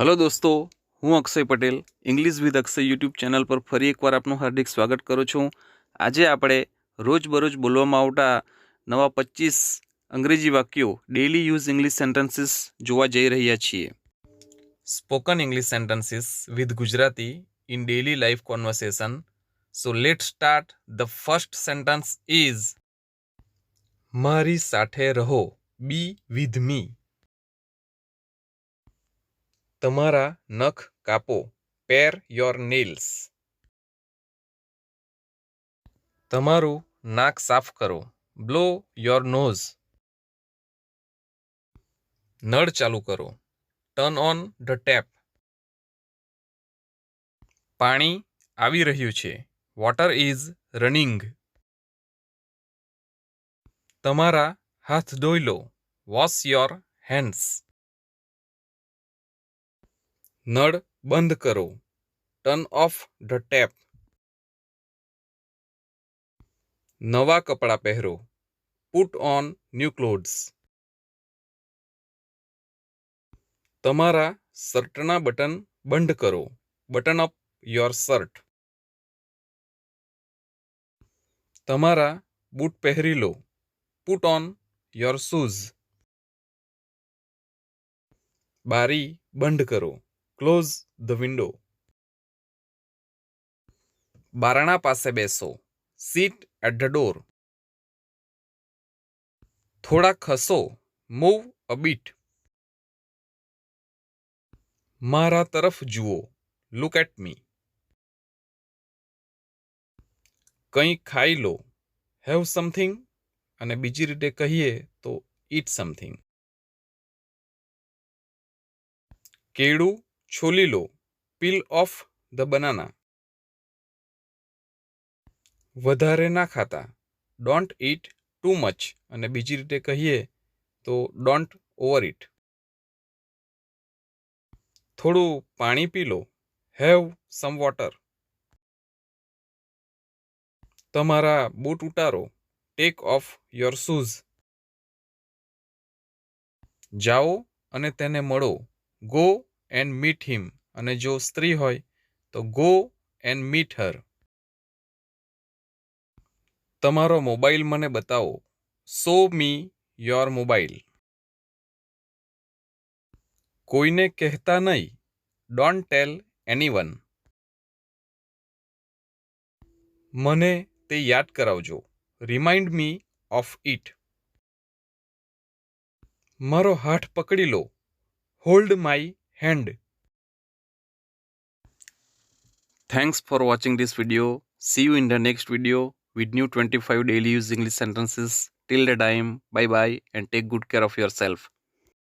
Hello દોસ્તો, હું Akshay Patel English with Akshay YouTube channel પર ફરી એકવાર આપનું હાર્દિક સ્વાગત કરું છું. આજે આપણે રોજબરોજ બોલવામાં આવતા નવા પચીસ અંગ્રેજી વાક્યો ડેલી યુઝ ઇંગ્લિશ સેન્ટેન્સીસ જોવા જઈ રહ્યા છીએ. Spoken English sentences with Gujarati in daily life conversation so let start the first sentence is મારી સાથે રહો. બી વિથ મી તમારા નખ કાપો. Pare your nails. તમારું નાક સાફ કરો. Blow your nose. નળ ચાલુ કરો. Turn on the tap. પાણી આવી રહ્યું છે. Water is running. તમારા હાથ ધોઈ લો. Wash your hands. નળ બંધ કરો. Turn off the tap. નવા કપડાં પહેરો. Put on new clothes. તમારા શર્ટના બટન બંધ કરો. Button up your shirt. તમારા બૂટ પહેરી લો. Put on your shoes. બારી બંધ કરો. ક્લોઝ ધ વિન્ડો બારણા પાસે બેસો. સીટ એટ ધ ડોર થોડા ખસો. મૂવ અ બીટ મારા તરફ જુઓ. લુક એટ મી કંઈ ખાઈ લો. હેવ સમથિંગ અને બીજી રીતે કહીએ તો ઈટ સમથિંગ કેળું છોલી લો. પીલ ઓફ ધ બનાના વધારે ના ખાતા. ડોન્ટ ઈટ ટુ મચ અને બીજી રીતે કહીએ તો ડોન્ટ ઓવર ઇટ થોડું પાણી પી લો. હેવ સમ વોટર તમારા બૂટ ઉતારો. ટેક ઓફ યોર શૂઝ જાઓ અને તેને મળો. ગો એન્ડ મીટ હિમ અને જો સ્ત્રી હોય, તો ગો એન્ડ મીટ હર તમારો મોબાઈલ મને બતાવો. સો મી યોર મોબાઈલ કોઈને કહેતા નહીં. ડોન્ટ ટેલ એનીવન મને તે યાદ કરાવજો. રિમાઇન્ડ મી ઓફ ઇટ મારો હાથ પકડી લો. Hold my hand. Thanks for watching this video. See you in the next video with new 25 daily use English sentences. Till the time, bye bye and take good care of yourself.